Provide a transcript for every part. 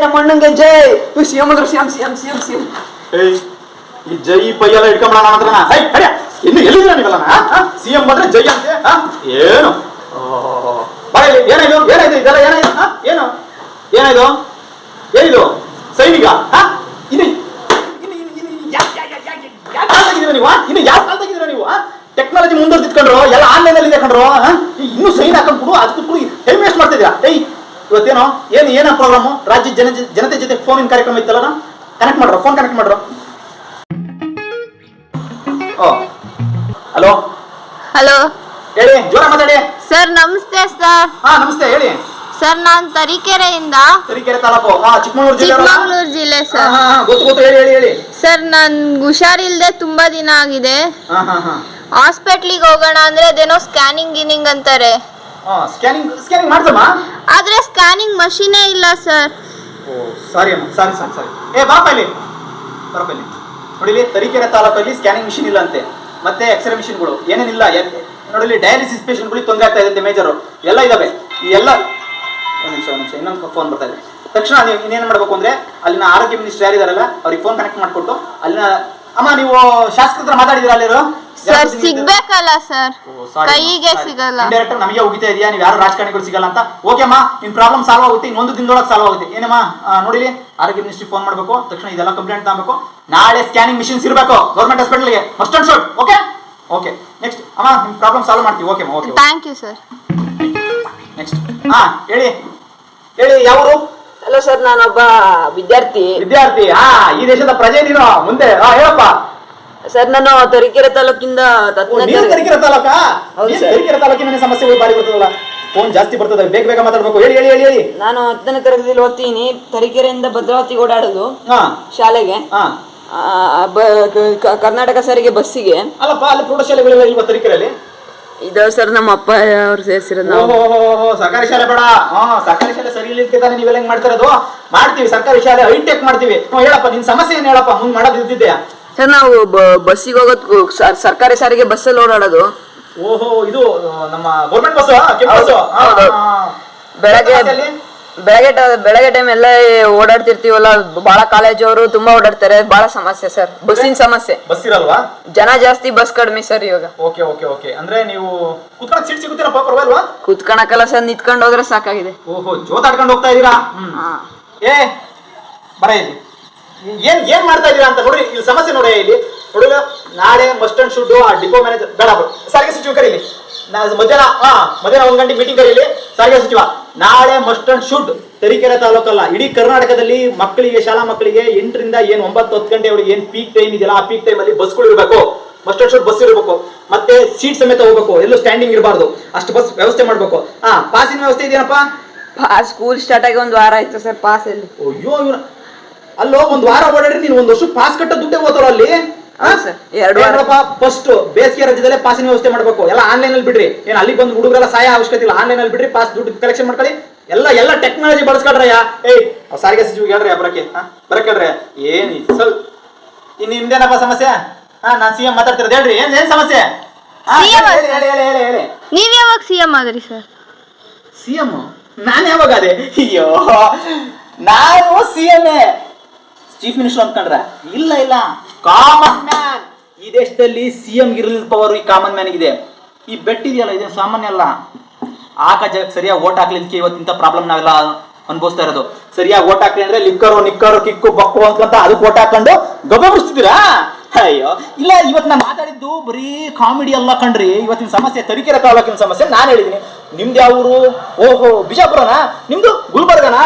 ನಮ್ಮ ಅಣ್ಣಂಗೆ ಜೈ. ಸಿ ಎಂ ಅಂದ್ರೆ C M C M C M C M ಏಯ್, ಈ ಜೈ ಪೈ ಎಲ್ಲ ಇಟ್ಕೊಂಬಳ ನನ್ನ ಹತ್ರನ ಹೈ ಇನ್ನು ಎಲ್ಲಿದ್ರ ನೀವೆಲ್ಲ? ಸಿ ಎಂ ಬಂದ್ರೆ ಜೈ ಅಂತೆ? ಹಾ? ಏನು? ಬಾಯ್ ಏನಾಯ್ತು ಏನಾಯ್ತು ಇದೆಲ್ಲ ಏನಾಯ್ತು? ಏನು? ಏನಾಯ್ತು ಏನಿದು? ಸೈನಿಕ? ಹಾ? ಇನ್ನು ಇನ್ನು ಇನ್ನು ಇನ್ನು ಇನ್ನು ಯಾ- ಯಾ- ಯಾ- ಯಾ- ಯಾ- ಯಾವ ಕಾಲ ತೆಗಿದ್ದೀರ ನೀವು, ಹಾ? ಇನ್ನು ಯಾವ ನೀವು ಟೆಕ್ನಾಲಜಿ ಮುಂದುವರ್ತಿತ್ಕೊಂಡ್ರು ಎಲ್ಲ ಆನ್ಲೈನ್ ಅಲ್ಲಿ ಇದೆ ಕಣ್ರು ಇನ್ನು ಸೈನ್ ಹಾಕೊಂಡ್ ಕೊಡು ಅದಕ್ಕೆ ಟೈಮ್ ವೇಸ್ಟ್ ಮಾಡ್ತಿದ್ಯಾ ಏಯ್ ಇವತ್ತೇನೋ? ಏನು ಏನ ಪ್ರೋಗ್ರಾಮು ರಾಜ್ಯ ಜನ ಜನತೆ ಜೊತೆ ಫೋನಿನ ಕಾರ್ಯಕ್ರಮ ಇತ್ತಲ್ಲ ಕನೆಕ್ಟ್ ಮಾಡ್ರೋ ಫೋನ್ ಕನೆಕ್ಟ್ ಮಾಡ್ರೋ? ಓ ಹಲೋ? ಹಲೋ? ಹೇಳಿ ಜೋರ ಮಾತಾಡಿ. ಸರ್ ನಮಸ್ತೆ ಸರ್. ಹಾ ನಮಸ್ತೆ ಹೇಳಿ. ಸರ್ ನಾನು ತರೀಕೆರೆಯಿಂದ ತರೀಕೆರೆ ತಾಲೂಕು. ಹಾ ಚಿಕ್ಕಮಗಳೂರು ಜಿಲ್ಲೆ ಚಿಕ್ಕಮಗಳೂರು ಜಿಲ್ಲೆ ಸರ್. ಹಾ ಹಾ, ಗೊತ್ತು ಗೊತ್ತು ಹೇಳಿ ಹೇಳಿ ಹೇಳಿ. ಸರ್ ನನ್ ಹುಷಾರಿಲ್ದೆ ತುಂಬಾ ದಿನ ಆಗಿದೆ. ಹಾ ಹಾ ಹಾ. ಹಾಸ್ಪಿಟ್ಲಿಗೆ ಹೋಗೋಣ ಅಂದ್ರೆ ಅದೇನೋ ಸ್ಕ್ಯಾನಿಂಗ್ ಗಿನಿಂಗ್ ಅಂತಾರೆ. ಸ್ಕ್ಯಾನಿಂಗ್ ಸ್ಕ್ಯಾನಿಂಗ್ ಮಾಡ್ಸಮ್ಮ? ಆದ್ರೆ ಸ್ಕ್ಯಾನಿಂಗ್ ಮಷೀನೇ ಇಲ್ಲ ಸರ್ ಓ ಸಾರಿ ಅಮ್ಮ ಸಾರಿ ಸಾರಿ ಸಾರಿ ಏ ಬಾಪ ಇಲ್ಲಿ ಬರಪ್ಪ ಇಲ್ಲಿ ನೋಡಿಲಿ ತರೀಕೆರೆ ತಾಲೂಕಲ್ಲಿ ಸ್ಕ್ಯಾನಿಂಗ್ ಮಿಷಿನ್ ಇಲ್ಲ ಅಂತೆ. ಮತ್ತೆ ಎಕ್ಸ್ರೇ ಮಿಷಿನ್ಗಳು ಏನೇನಿಲ್ಲ ನೋಡಿಲಿ ಡಯಾಲಿಸಿಸ್ ಪೇಷಂಟ್ಗಳಿಗೆ ತೊಂದರೆ ಆಗ್ತಾ ಇದೆ ಮೇಜರು ಎಲ್ಲ ಇದಾವೆ. ಈ ಎಲ್ಲ ಒಂದು ನಿಮಿಷ ಒಂದು ನಿಮಿಷ ಇನ್ನೊಂದು ಫೋನ್ ಬರ್ತಾ ಇದೆ. ತಕ್ಷಣ ನೀವು ಇನ್ನೇನು ಮಾಡಬೇಕು ಅಂದ್ರೆ ಅಲ್ಲಿನ ಆರೋಗ್ಯ ಮಿನಿಸ್ಟರ್ ಯಾರಿದಾರಲ್ಲ ಅವ್ರಿಗೆ ಫೋನ್ ಕನೆಕ್ಟ್ ಮಾಡಿಕೊಟ್ಟು ಅಲ್ಲಿನ ಅಮ್ಮ ನೀವು ಶಾಸಕರ ಮಾತಾಡಿದಿರಲ್ಲ ಮಾತಾಡಿದಿರ ಅಲ್ಲಿರೋ? ಸರ್ ಸಿಗ್ಬೇಕಲ್ಲ ಸರ್ ಕೈಗೆ ಸಿಗಲ್ಲ. ಡೈರೆಕ್ಟರ್ ನಮಗೆ ಹೋಗಿತಾ ಇದೆಯಾ? ನೀವು ಯಾರು ರಾಜಕಾರಣಿಗಳು ಸಿಗಲ್ಲ ಅಂತ? ಓಕೆ ಅಮ್ಮ ನಿಮ್ ಪ್ರಾಬ್ಲಮ್ ಸಾಲ್ವ್ ಆಗುತ್ತೆ. ಇನ್ನೊಂದು ದಿನದೊಳಗೆ ಸಾಲ್ವ್ ಆಗುತ್ತೆ. ಏನಮ್ಮ ನೋಡಿಲಿ? ಆರೋಗ್ಯ ಮಿನಿಸ್ಟ್ರಿ ಫೋನ್ ಮಾಡಬೇಕು. ತಕ್ಷಣ ಇದೆಲ್ಲ ಕಂಪ್ಲೇಂಟ್ ತಗೋಬೇಕು. ನಾಳೆ ಸ್ಕ್ಯಾನಿಂಗ್ ಮಿಷಿನ್ಸ್ ಇರಬೇಕು. ಗೌರ್ಮೆಂಟ್ ಹಾಸ್ಪಿಟಲ್ಗೆ ಫಸ್ಟ್ ಅಂಡ್ ಶೋಟ್ ಓಕೆ ಓಕೆ ನೆಕ್ಸ್ಟ್ ಅಮ್ಮ ನಿಮ್ ಪ್ರಾಬ್ಲಮ್ ಸಾಲ್ವ್ ಮಾಡ್ತೀವಿ. Okay okay thank you sir next ಹಾ ಹೇಳಿ. ಹೇಳಿ ಯಾವರು? ಹಲೋ ಸರ್ ನಾನೊಬ್ಬ ವಿದ್ಯಾರ್ಥಿ. ವಿದ್ಯಾರ್ಥಿ ಹಾ ಈ ದೇಶದ ಪ್ರಜೆ ನೀನು ಮುಂದೆ ಹಾ ಹೇಳಪ್ಪ. ಸರ್ ನಾನು ತರೀಕೆರೆ ತಾಲೂಕಿಂದ ಓ, ತರೀಕೆರೆ ತಾಲೂಕಾ? ಹೌದು ಸರ್. ತರೀಕೆರೆ ತಾಲೂಕಿನ ಸಮಸ್ಯೆಗಳು ಬಾರಿ ಬರ್ತದಲ್ಲ? ಫೋನ್ ಜಾಸ್ತಿ ಬರ್ತದೆ ಬೇಗ ಬೇಗ ಮಾತಾಡ್ಬೇಕು. ಹೇಳಿ ಹೇಳಿ ಹೇಳಿ ಹೇಳಿ. ನಾನು ಹತ್ತನೇ ತರಗತಿಯಲ್ಲಿ ಓದ್ತೀನಿ ತರೀಕೆರೆಯಿಂದ ಭದ್ರಾವತಿ ಓಡಾಡೋದು ಹಾ. ಶಾಲೆಗೆ. ಹಾ. ಆ, ಬ- ಕ- ಕ- ಕರ್ನಾಟಕ ಸಾರಿಗೆ ಬಸ್ಸಿಗೆ. ಅಲ್ಲಪ್ಪ ಅಲ್ಲಿ ಪ್ರೌಢಶಾಲೆಗಳೆಲ್ಲ ಇಲ್ವಾ ತರೀಕೆರೆಯಲ್ಲಿ ಇದಾವೆ ಸರ್ ನಮ್ಮ ಅಪ್ಪ ಅವ್ರು ಸೇರಿಸಿರೋದು ನಾವು. ಓಹೋ ಸರ್ಕಾರಿ ಶಾಲೆ ಬೇಡ. ಹಾ ಸರ್ಕಾರಿ ಶಾಲೆ ಸರಿ ಇಲ್ಲಿಕ್ಕೆ ತಾನೇ ನೀವೆಲ್ಲ ಹೆಂಗ್ ಮಾಡ್ತಿರೋದು? ಮಾಡ್ತೀವಿ ಸರ್ಕಾರಿ ಶಾಲೆ ಹೈಟೆಕ್ ಮಾಡ್ತೀವಿ. ಹ್ಞೂ ಹೇಳಪ್ಪ ನಿನ್ ಸಮಸ್ಯೆ ಏನ್ ಹೇಳಪ್ಪ? ಮುಂದ್ ಮಾಡೋದು ಇದ್ದಿದ್ದೆ. ಸರ್ ನಾವು ಬಸ್ಸಿಗೆ ಹೋಗೋದು ಸರ್- ಸರ್ಕಾರಿ ಸಾರಿಗೆ ಬಸ್ಸಲ್ಲಿ ಓಡಾಡೋದು. ಓಹೋ ಇದು ಆ, ನಮ್ಮ ಗೌರ್ಮೆಂಟ್ ಬಸ್ ಕೆಂಪು ಬಸ್ ಹೌದು. ಬೆಳಗ್ಗೆ ಬೆಳಗ್ಗೆ ಟ- ಬೆಳಗ್ಗೆ ಟೈಮ್ ಎಲ್ಲ ಓಡಾಡ್ತಿರ್ತೀವಲ್ಲ ಬಹಳ ಕಾಲೇಜವರು ತುಂಬಾ ಓಡಾಡ್ತಾರೆ ಬಹಳ ಸಮಸ್ಯೆ ಸರ್ ಬಸ್ಸಿನ ಸಮಸ್ಯೆ. ಬಸ್ ಇರಲ್ವಾ? ಜನ ಜಾಸ್ತಿ ಬಸ್ ಕಡಿಮೆ ಸರ್ ಇವಾಗ. ಓಕೆ ಓಕೆ ಓಕೆ ಅಂದ್ರೆ ನೀವು ಕುತ್ಕೊಳಕ್ ಸೀಟ್ ಸಿಗುತ್ತೀರಪ್ಪ ಪರವಾಗಿಲ್ವಾ ಕುತ್ಕೊಳಕಲ್ಲ ಸರ್ ನಿಂತ್ಕೊಂಡು ಹೋದ್ರೆ ಸಾಕಾಗಿದೆ. ಓಹೋ ಜೋತಾಡ್ಕೊಂಡು ಹೋಗ್ತಾ ಇದೀರಾ ಹ್ಮ್. ಹಾ. ಏ ಬರ ಇಲ್ಲಿ. ಏನ್ ಏನ್ ಮಾಡ್ತಾ ಇದೀರಾ ಅಂತ ನೋಡಿ ಇಲ್ಲಿ ಸಮಸ್ಯೆ ನೋಡಿ ಇಲ್ಲಿ. ಹುಡುಗ ನಾಳೆ ಮಸ್ಟ್ ಅಂಡ್ ಶುಡ್ ಆ ಡಿಪೋ ಮ್ಯಾನೇಜರ್ ಬೇಡ ಬಿಡು. ಸಾರಿಗೆ ಸಚಿವ ಕರೀಲಿ. ನಾ ಮಧ್ಯಾಹ್ನ ಹಾ ಮಧ್ಯಾಹ್ನ ಒಂದ್ ಗಂಟೆ ಮೀಟಿಂಗ್ ಕರೀಲಿ. ಸಾರಿಗೆ ಸಚಿವ. ನಾಳೆ ಮಸ್ಟ್ ಅಂಡ್ ಶುಡ್ ತರೀಕೆರೆ ತಾಲೂಕಲ್ಲ. ಇಡೀ ಕರ್ನಾಟಕದಲ್ಲಿ ಮಕ್ಕಳಿಗೆ ಶಾಲಾ ಮಕ್ಕಳಿಗೆ ಎಂಟರಿಂದ ಏನ್ ಒಂಬತ್ತು ಹತ್ತು ಗಂಟೆವರೆಗೆ ಏನ್ ಪೀಕ್ ಟೈಮ್ ಇದೆಯಲ್ಲ ಆ ಪೀಕ್ ಟೈಮ್ ಅಲ್ಲಿ ಬಸ್ಗಳು ಇರಬೇಕು. ಮಸ್ಟ್ ಅಂಡ್ ಶುಡ್ ಬಸ್ ಇರಬೇಕು. ಮತ್ತೆ ಸೀಟ್ ಸಮೇತ ಹೋಗ್ಬೇಕು. ಎಲ್ಲೂ ಸ್ಟ್ಯಾಂಡಿಂಗ್ ಇರಬಾರ್ದು. ಅಷ್ಟು ಬಸ್ ವ್ಯವಸ್ಥೆ ಮಾಡ್ಬೇಕು. ಹಾ ಪಾಸಿನ ವ್ಯವಸ್ಥೆ ಇದೆಯಪ್ಪ ಪಾಸ್ ಸ್ಕೂಲ್ ಸ್ಟಾರ್ಟ್ ಆಗಿ ಒಂದು ವಾರ ಆಯ್ತು ಸರ್ ಪಾಸ್ ಅಲ್ಲಿ. ಅಯ್ಯೋ ಅಲ್ಲೋ ಒಂದ್ ವಾರ ಓಡಾಡಿ ನೀನು ಒಂದ್ ವರ್ಷ ಪಾಸ್ ಕಟ್ಟೋ ದುಡ್ಡೆ ಓದೋಲ್ಲ ಅಲ್ಲಿ? ಫಸ್ಟ್ ಬೇಸಿಗೆ ರಾಜ್ಯದಲ್ಲೇ ಪಾಸಿನ ವ್ಯವಸ್ಥೆ ಮಾಡಬೇಕು. ಎಲ್ಲ ಆನ್ಲೈನ್ ಅಲ್ಲಿ ಬಿಡ್ರಿ. ಏನ್ ಅಲ್ಲಿ ಬಂದು ಹುಡುಗರೆಲ್ಲ ಸಹಾಯ ಅವಶ್ಯಕತೆ ಇಲ್ಲ. ಆನ್ಲೈನ್ ಅಲ್ಲಿ ಬಿಡ್ರಿ ಪಾಸ್ ದುಡ್ಡು ಕಲೆಕ್ಷನ್ ಮಾಡ್ಕೊಳ್ಳಿ. ಎಲ್ಲ ಎಲ್ಲ ಟೆಕ್ನಾಲಜಿ ಬಳಸ್ಕೊಳ್ರಯ್ಯ ಏಯ್ ಸಾರಿಗೆ ಸಚಿವ ಹೇಳ್ರಿ ಬರಕ್ಕೆ ಬರಕ್ಕೆ ಹೇಳ್ರಿ ಏನ್ ಸ್ವಲ್ಪ ಇನ್ ನಿಮ್ದೇನಪ್ಪ ಸಮಸ್ಯೆ? ಹಾ ನಾನ್ ಸಿಎಂ ಮಾತಾಡ್ತಿರೋದು ಹೇಳ್ರಿ. ಏನ್ ಏನ್ ಸಮಸ್ಯೆ? ನೀವ್ ಯಾವಾಗ ಸಿಎಂ ಆದ್ರಿ ಸರ್? ಸಿಎಂ ನಾನು ಯಾವಾಗ ಅದೇ ಅಯ್ಯೋ ನಾನು ಸಿಎಂ ಚೀಫ್ ಮಿನಿಸ್ಟರ್ ಅನ್ಕೊಂಡ್ರ ಇಲ್ಲ ಇಲ್ಲ. Common man. ಈ ದೇಶದಲ್ಲಿ ಸಿ ಎಂ ಇರಲಿಲ್ಲ ಪವರ್ ಈ ಕಾಮನ್ ಮ್ಯಾನ್ ಇದೆ ಈ ಬೆಟ್ ಇದೆಯಲ್ಲ ಇದು ಸಾಮಾನ್ಯ ಅಲ್ಲ? ಆಕ ಜಾಗಕ್ಕೆ ಸರಿಯಾಗಿ ಓಟ್ ಹಾಕ್ಲಿಕ್ಕೆ ಇವತ್ತಿಂತ ಪ್ರಾಬ್ಲಮ್ ನಾವೆಲ್ಲ ಅನುಭವಿಸ್ತಾ ಇರೋದು. ಸರಿಯಾಗಿ ಓಟ್ ಹಾಕ್ಲಿ ಅಂದ್ರೆ ಲಿಕ್ಕರು ನಿಕ್ಕರು ಕಿಕ್ಕು ಬಕ್ಕು ಅಂತ ಅದಕ್ಕೆ ಓಟ್ ಹಾಕೊಂಡು ಗಬ್ಬರಿಸ್ತಿದ್ದೀರಾ ಅಯ್ಯೋ. ಇಲ್ಲ ಇವತ್ತು ನಾನು ಮಾತಾಡಿದ್ದು ಬರೀ ಕಾಮಿಡಿ ಅಲ್ಲ ಕಣ್ರಿ. ಇವತ್ತಿನ ಸಮಸ್ಯೆ ತರೀಕೆರೆ ತಾಲೂಕಿನ ಸಮಸ್ಯೆ ನಾನು ಹೇಳಿದ್ದೀನಿ. ನಿಮ್ದು ಯಾವ ಊರು? ಓಹೋ ಬಿಜಾಪುರನಾ? ನಿಮ್ದು ಗುಲ್ಬರ್ಗನಾ?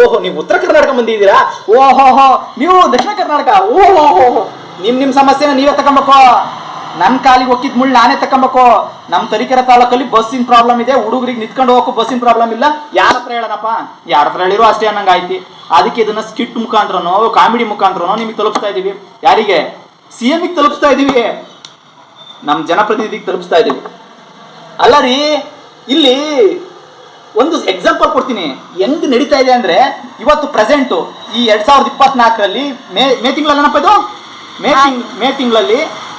ಓಹೋ ನೀವು ಉತ್ತರ ಕರ್ನಾಟಕ ಬಂದಿದ್ದೀರಾ? ಓಹೋ ನೀವು ದಕ್ಷಿಣ ಕರ್ನಾಟಕ? ಓಹೋ ನಿಮ್ಮ ನಿಮ್ ನಿಮ್ ಸಮಸ್ಯೆನ ನೀವೇ ತಗೊಂಬೇಕು ನನ್ನ ಕಾಲಿಗೆ ಒಕ್ಕಿದ ಮುಳ್ಳು ನಾನೇ ತಗೊಂಬೇಕು ನಮ್ಮ ತರೀಕೆರೆ ತಾಲೂಕಲ್ಲಿ ಬಸ್ಸಿನ ಪ್ರಾಬ್ಲಮ್ ಇದೆ, ಹುಡುಗರಿಗೆ ನಿಂತ್ಕೊಂಡು ಹೋಗಕ್ಕೂ ಬಸ್ಸಿನ ಪ್ರಾಬ್ಲಮ್ ಇಲ್ಲ. ಯಾರ ಹತ್ರ ಹೇಳೋಣಪ್ಪ? ಯಾರ ಹತ್ರ ಹೇಳಿರೋ ಅಷ್ಟೇ ಅನ್ನಂಗೆ ಆಯ್ತಿ. ಅದಕ್ಕೆ ಇದನ್ನ ಸ್ಕಿಟ್ ಮುಖಾಂತರನೋ, ಕಾಮಿಡಿ ಮುಖಾಂತರನೋ ನಿಮಗೆ ತಲುಪಿಸ್ತಾ ಇದ್ದೀವಿ ಯಾರಿಗೆ? ಸಿ ಎಮ್ಗೆ ತಲುಪಿಸ್ತಾ ಇದ್ದೀವಿ ನಮ್ಮ ಜನಪ್ರತಿನಿಧಿಗೆ ತಲುಪಿಸ್ತಾ ಇದ್ದೀವಿ ಅಲ್ಲ ರೀ, ಇಲ್ಲಿ ಒಂದು ಎಕ್ಸಾಂಪಲ್ ಕೊಡ್ತೀನಿ. ಹೆಂಗ್ ನಡೀತಾ ಇದೆ ಅಂದ್ರೆ, ಇವತ್ತು ಪ್ರೆಸೆಂಟು ಈ ಎರಡ್ ಸಾವಿರದ ಇಪ್ಪತ್ನಾಲ್ಕರಲ್ಲಿ ಮೇ ಮೇ ತಿಂಗಳಲ್ಲಪ್ಪ ಇದು? ಮೇ ತಿಂಗ್ ಮೇ ತಿಂಗಳಲ್ಲಿ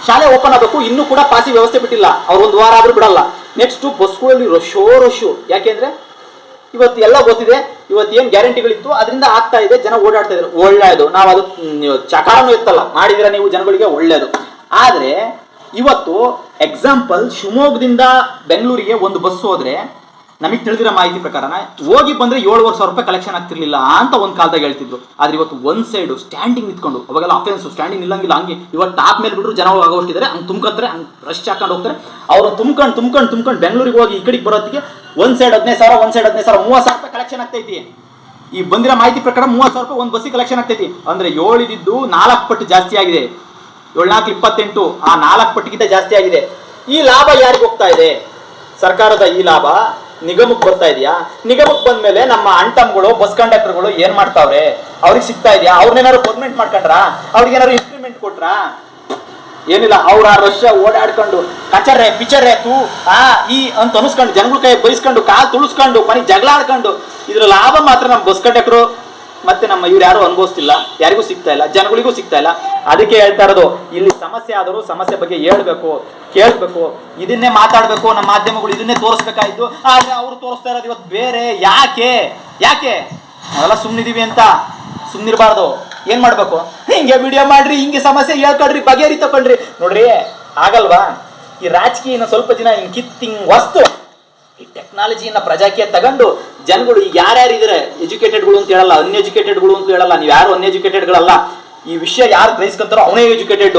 ಶಾಲೆ ಓಪನ್ ಆಗಬೇಕು ಇನ್ನೂ ಕೂಡ ಪಾಸಿ ವ್ಯವಸ್ಥೆ ಬಿಟ್ಟಿಲ್ಲ. ಅವ್ರು ಒಂದು ವಾರ ಆದ್ರೂ ಬಿಡಲ್ಲ. ನೆಕ್ಸ್ಟ್ ಬಸ್ಗಳಲ್ಲಿ ರಶೋ ರಶು ಯಾಕೆಂದ್ರೆ ಇವತ್ತು ಎಲ್ಲ ಗೊತ್ತಿದೆ. ಇವತ್ತು ಏನು ಗ್ಯಾರಂಟಿಗಳಿತ್ತು? ಅದರಿಂದ ಆಗ್ತಾ ಇದೆ. ಜನ ಓಡಾಡ್ತಾ ಇದ್ದಾರೆ. ಒಳ್ಳೆಯದು. ನಾವು ಅದು ಚಕಾರನು ಚಕಾರನೂ ಇತ್ತಲ್ಲ. ಮಾಡಿದಿರ ನೀವು ಜನಗಳಿಗೆ ಒಳ್ಳೆಯದು. ಆದರೆ ಇವತ್ತು ಎಕ್ಸಾಂಪಲ್ ಶಿವಮೊಗ್ಗದಿಂದ ಬೆಂಗಳೂರಿಗೆ ಒಂದು ಬಸ್ ಹೋದ್ರೆ ನಮಗೆ ತಿಳಿದಿರೋ ಮಾಹಿತಿ ಪ್ರಕಾರ ಹೋಗಿ ಬಂದ್ರೆ ಏಳುವರೆ ಸಾವಿರ ರೂಪಾಯಿ ಕಲೆಕ್ಷನ್ ಆಗ್ತಿರ್ಲಿಲ್ಲ ಅಂತ ಒಂದು ಕಾಲದಾಗ ಹೇಳ್ತಿದ್ರು. ಆದ್ರೆ ಇವತ್ತು ಒಂದು ಸೈಡು ಸ್ಟ್ಯಾಂಡಿಂಗ್ ನಿಂತ್ಕೊಂಡು, ಅವಾಗೆಲ್ಲ ಅಫೆನ್ಸ್ ಸ್ಟ್ಯಾಂಡಿಂಗ್ ಇಲ್ಲಂಗಿಲ್ಲ, ಹಂಗೆ ಇವಾಗ ಟಾಪ್ ಮೇಲೆ ಬಿಟ್ಟರು ಜನ ಆಗೋಷ್ಟಿದ್ದಾರೆ, ಹಂಗೆ ತುಂಬ್ಕೊತಾರೆ, ಹಂಗೆ ರಶ್ ಹಾಕೊಂಡು ಹೋಗ್ತಾರೆ. ಅವ್ರು ತುಂಬ್ಕೊಂಡು ತುಂಬ್ಕೊಂಡು ತುಂಬ್ಕೊಂಡು ಬೆಂಗಳೂರಿಗೆ ಹೋಗಿ ಈ ಕಡೆಗೆ ಬರೋದಕ್ಕೆ ಒಂದ್ ಸೈಡ್ ಹದಿನೈದು ಸಾವಿರ, ಒಂದ್ ಸೈಡ್ ಹದಿನೈದು ಸಾವಿರ, ಮೂವತ್ತು ಸಾವಿರ ರೂಪಾಯಿ ಕಲೆಕ್ಷನ್ ಆಗ್ತೈತಿ. ಈ ಬಂದಿರೋ ಮಾಹಿತಿ ಪ್ರಕಾರ ಮೂವತ್ತು ಸಾವಿರ ರೂಪಾಯಿ ಒಂದು ಬಸ್ಸಿಗೆ ಕಲೆಕ್ಷನ್ ಆಗ್ತೈತಿ. ಅಂದ್ರೆ ಏಳಿದ್ದು ನಾಲ್ಕು ಪಟ್ಟು ಜಾಸ್ತಿ ಆಗಿದೆ. ಏಳ್ನಾಲ್ಕು, ಇಪ್ಪತ್ತೆಂಟು, ಆ ನಾಲ್ಕು ಪಟ್ಟಿಗಿಂತ ಜಾಸ್ತಿ ಆಗಿದೆ. ಈ ಲಾಭ ಯಾರಿಗೆ ಹೋಗ್ತಾ ಇದೆ? ಸರ್ಕಾರದ ಈ ಲಾಭ? ನಿಗಮಕ್ಕೆ ಬರ್ತಾ ಇದೆಯಾ? ನಿಗಮಕ್ಕೆ ಬಂದ್ಮೇಲೆ ನಮ್ಮ ಅಂಟಮ್ಗಳು ಬಸ್ ಕಂಡಕ್ಟರ್ಗಳು ಏನ್ ಮಾಡ್ತಾವ್ರೆ? ಅವ್ರಿಗೆ ಸಿಗ್ತಾ ಇದೆಯಾ? ಅವ್ರನ್ನೇನಾದ್ರು ಪರ್ಮನೆಂಟ್ ಮಾಡ್ಕೊಂಡ್ರಾ? ಅವ್ರಿಗೆ ಏನಾದ್ರು ಇಂಪ್ಲಿಮೆಂಟ್ ಕೊಟ್ರಾ? ಏನಿಲ್ಲ, ಅವ್ರ ಆ ರಷ್ಯ ಓಡಾಡ್ಕೊಂಡು, ಕಚರ್ರೆ ಪಿಚರ್ರೆ ತೂ, ಆ, ಈ ಅಂತ ಅನಿಸ್ಕೊಂಡು, ಜನಗಳ ಕೈ ಬೈಸ್ಕೊಂಡು, ಕಾಲ್ ತುಳಿಸ್ಕೊಂಡು ಮನೆ ಜಗಳ ಆಡ್ಕೊಂಡು ಇದ್ರ ಲಾಭ ಮಾತ್ರ ನಮ್ಮ ಬಸ್ ಕಂಡಕ್ಟ್ರು. ಮತ್ತೆ ನಮ್ಮ ಇವ್ರು ಯಾರು ಅನುಭವಿಸ್ತಿಲ್ಲ, ಯಾರಿಗೂ ಸಿಗ್ತಾ ಇಲ್ಲ, ಜನಗಳಿಗೂ ಸಿಗ್ತಾ ಇಲ್ಲ. ಅದಕ್ಕೆ ಹೇಳ್ತಾ ಇರೋದು, ಇಲ್ಲಿ ಸಮಸ್ಯೆ ಆದರೂ ಸಮಸ್ಯೆ ಬಗ್ಗೆ ಹೇಳ್ಬೇಕು, ಕೇಳ್ಬೇಕು, ಇದನ್ನೇ ಮಾತಾಡ್ಬೇಕು ನಮ್ಮ ಮಾಧ್ಯಮಗಳು, ಇದನ್ನೇ ತೋರಿಸ್ಬೇಕಾಯ್ತು ಆದ್ರೆ ಅವ್ರು ತೋರಿಸ್ತಾ ಇರೋದು ಇವತ್ತು ಬೇರೆ, ಯಾಕೆ? ಯಾಕೆ? ನಾವೆಲ್ಲ ಸುಮ್ಮನಿದೀವಿ ಅಂತ ಸುಮ್ಮನಿರಬಾರ್ದು ಏನ್ ಮಾಡ್ಬೇಕು? ಹಿಂಗೆ ವಿಡಿಯೋ ಮಾಡ್ರಿ, ಹಿಂಗೆ ಸಮಸ್ಯೆ ಹೇಳ್ಕೊಡ್ರಿ ಬಗೆಹರಿ ತಕೊಂಡ್ರಿ ನೋಡ್ರಿ, ಆಗಲ್ವಾ? ಈ ರಾಜಕೀಯನ ಸ್ವಲ್ಪ ದಿನ ಹಿಂಗ್ ಕಿತ್ ಹಿಂಗೆ ವಸ್ತು. ಈ ಟೆಕ್ನಾಲಜಿಯನ್ನ ಪ್ರಜಾಕೀಯ ತಗೊಂಡು ಜನಗಳು ಈಗ ಯಾರ್ಯಾರು ಇದ್ರೆ ಎಜುಕೇಟೆಡ್ಗಳು ಅಂತ ಹೇಳಲ್ಲ ಅನ್ಎಜುಕೇಟೆಡ್ಗಳು ಅಂತ ಹೇಳಲ್ಲ, ನೀವು ಯಾರು ಅನ್ಎಜುಕೇಟೆಡ್ಗಳಲ್ಲ ಈ ವಿಷಯ ಯಾರು ಗ್ರಹಿಸ್ಕೊಂತಾರೋ ಅವನೇ ಎಜುಕೇಟೆಡ್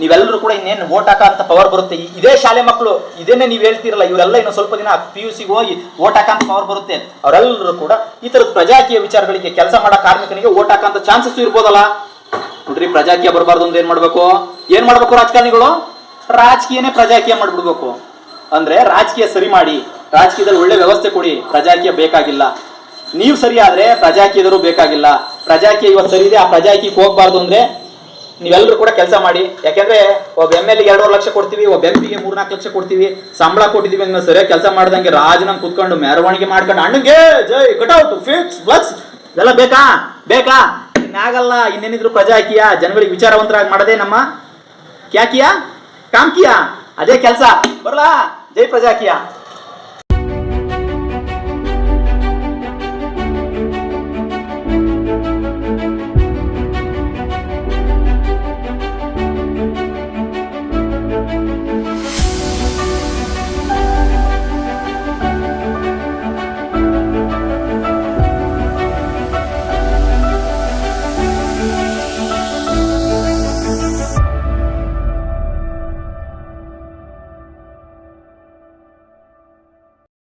ನೀವೆಲ್ಲರೂ ಕೂಡ ಇನ್ನೇನು ಓಟ್ ಹಾಕ ಅಂತ ಪವರ್ ಬರುತ್ತೆ ಇದೇ ಶಾಲೆ ಮಕ್ಕಳು ಇದನ್ನೇ ನೀವು ಹೇಳ್ತಿರಲ್ಲ, ಇವರೆಲ್ಲ ಇನ್ನು ಸ್ವಲ್ಪ ದಿನ ಪಿ ಯು ಸಿಗೆ ಹೋಗಿ ಓಟ್ ಹಾಕಂತ ಪವರ್ ಬರುತ್ತೆ. ಅವರೆಲ್ಲರೂ ಕೂಡ ಈ ತರದ ಪ್ರಜಾಕೀಯ ವಿಚಾರಗಳಿಗೆ ಕೆಲಸ ಮಾಡೋ ಕಾರ್ಮಿಕನಿಗೆ ಓಟ್ ಹಾಕಂತ ಚಾನ್ಸಸ್ ಇರ್ಬೋದಲ್ಲ. ನೋಡ್ರಿ, ಪ್ರಜಾಕೀಯ ಬರಬಾರ್ದು ಅಂದ್ರೆ ಏನ್ ಮಾಡ್ಬೇಕು? ಏನ್ ಮಾಡ್ಬೇಕು ರಾಜಕಾರಣಿಗಳು? ರಾಜಕೀಯನೇ ಪ್ರಜಾಕೀಯ ಮಾಡ್ಬಿಡ್ಬೇಕು. ಅಂದ್ರೆ ರಾಜಕೀಯ ಸರಿ ಮಾಡಿ. ರಾಜಕೀಯದಲ್ಲಿ ಒಳ್ಳೆ ವ್ಯವಸ್ಥೆ ಕೊಡಿ. ಪ್ರಜಾಕೀಯ ಬೇಕಾಗಿಲ್ಲ. ನೀವು ಸರಿ ಆದ್ರೆ ಪ್ರಜಾಕೀಯದರು ಬೇಕಾಗಿಲ್ಲ. ಪ್ರಜಾಕೀಯ ಇವತ್ತು ಸರಿ ಇದೆ, ಆ ಪ್ರಜಾಕೀಯಕ್ಕೆ ಹೋಗ್ಬಾರ್ದು ಅಂದ್ರೆ ನೀವೆಲ್ಲರೂ ಕೂಡ ಕೆಲಸ ಮಾಡಿ. ಯಾಕೆಂದ್ರೆ ಒಬ್ಬ ಎಂ ಎಲ್ ಎರಡೂವರೆ ಲಕ್ಷ ಕೊಡ್ತೀವಿ, ಒಬ್ಬ ಎಂ ಪಿಗೆ ಮೂರ್ನಾಲ್ಕು ಲಕ್ಷ ಕೊಡ್ತೀವಿ. ಸಂಬಳ ಕೊಟ್ಟಿದೀವಿ ಅಂದ್ರೆ ಸರಿಯಾಗಿ ಕೆಲಸ ಮಾಡ್ದಂಗೆ ರಾಜನ ಕುತ್ಕೊಂಡು ಮೆರವಣಿಗೆ ಮಾಡ್ಕೊಂಡು, ಅಣ್ಣಗೆ, ಜೈ ಕಟೌಟ್ ಫಿಕ್ಸ್ ಫ್ಲಕ್ಸ್ ಎಲ್ಲ ಬೇಕಾ? ಬೇಕಾ? ಇನ್ನಾಗಲ್ಲ ಇನ್ನೇನಿದ್ರು ಪ್ರಜಾಕೀಯ. ಜನಗಳಿಗೆ ವಿಚಾರವಂತರಾಗಿ ಮಾಡದೆ ನಮ್ಮ ಕ್ಯಾಕಿಯ ಕಾಮ್ಕಿಯ. ಅದೇ ಕೆಲಸ. ಬರಲಾ? ಜೈ ಪ್ರಜಾಕೀಯ.